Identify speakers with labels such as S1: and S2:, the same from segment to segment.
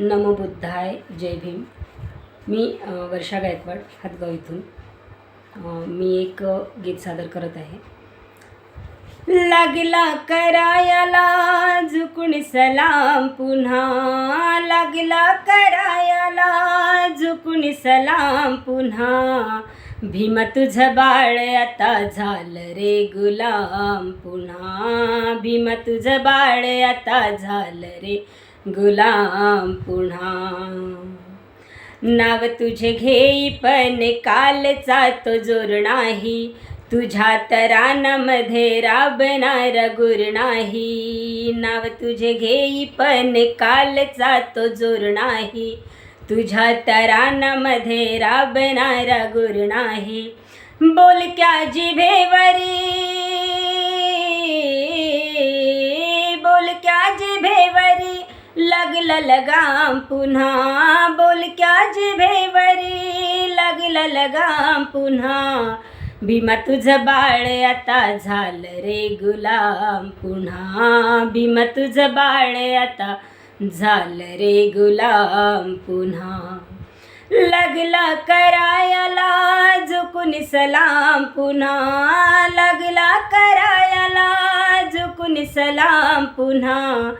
S1: नमो बुद्धाय जय भीम. मी वर्षा गायकवाड हातगाव इथून. मी एक गीत सादर करत आहे. लागला करायला झुकून सलाम पुन्हा. लागला करायला झुकून सलाम पुन्हा. भीम तुझं बाळ आता झालं रे गुलाम पुन्हा. भीम तुझं बाळ आता झालं रे गुलाम पुन्हा. नाव तुझे घेई पण कालचा तो जोर नाही. तुझ्या तरानामध्ये राबणार गुर नाही. नाव तुझे घेई पण कालचा तो जोर नाही. तुझ्या तरानामध्ये राबणारा गुर नाही. बोलक्या जिभेवरी बोलक्या जिभे लागलं लगाम पुन्हा. बोलक्या जिभेवरी लागलं लगाम पुन्हा. भीमा तुझं बाळ आता झालं रे गुलाम पुन्हा. भीमा तुझं बाळ आता झालं रे गुलाम पुन्हा. लागला करायला झुकून सलाम पुन्हा. लागला करायला झुकून सलाम पुन्हा.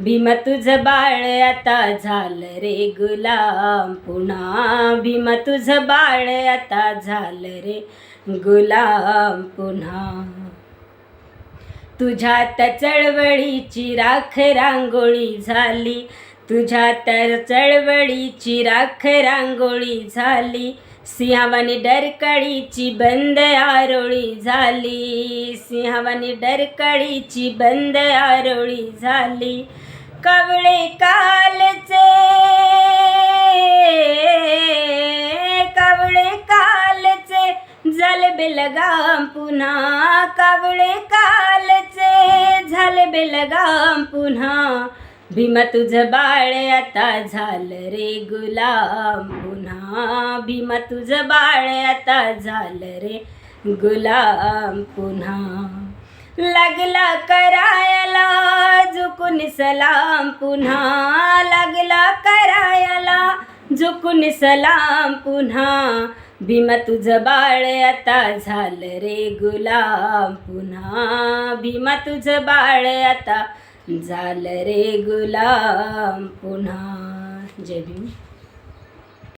S1: भीमा तुझं बाळ आता झालं रे गुलाम. पुन्हा भीमा तुझं बाळ आता झालं रे गुलाम. पुन्हा तुझ्यात चळवळीची राख रांगोळी झाली. तुझ्या तर चळवळीची राख रांगोळी झाली. सिंहावानी डरकळीची बंद आरोळी झाली. सिंहावानी डरकळीची बंद आरोळी झाली. कवळे कालचे कवळे कालचे झाले बेलगाम पुन्हा. कावळे कालचे झाले बेलगाम पुन्हा. भीमा तुझं बाळ आता झालं रे गुलाम. पुन्हा भीमा तुझं बाळ आता झालं रे गुलाम. पुन्हा लागला करायला झुकून सलाम. पुन्हा लागला करायला झुकून सलाम. पुन्हा भीमा तुझं बाळ आता झालं रे गुलाम. पुन्हा भीमा तुझं बाळ आता झालं रे गुलाम पुन्हा. जय भीम.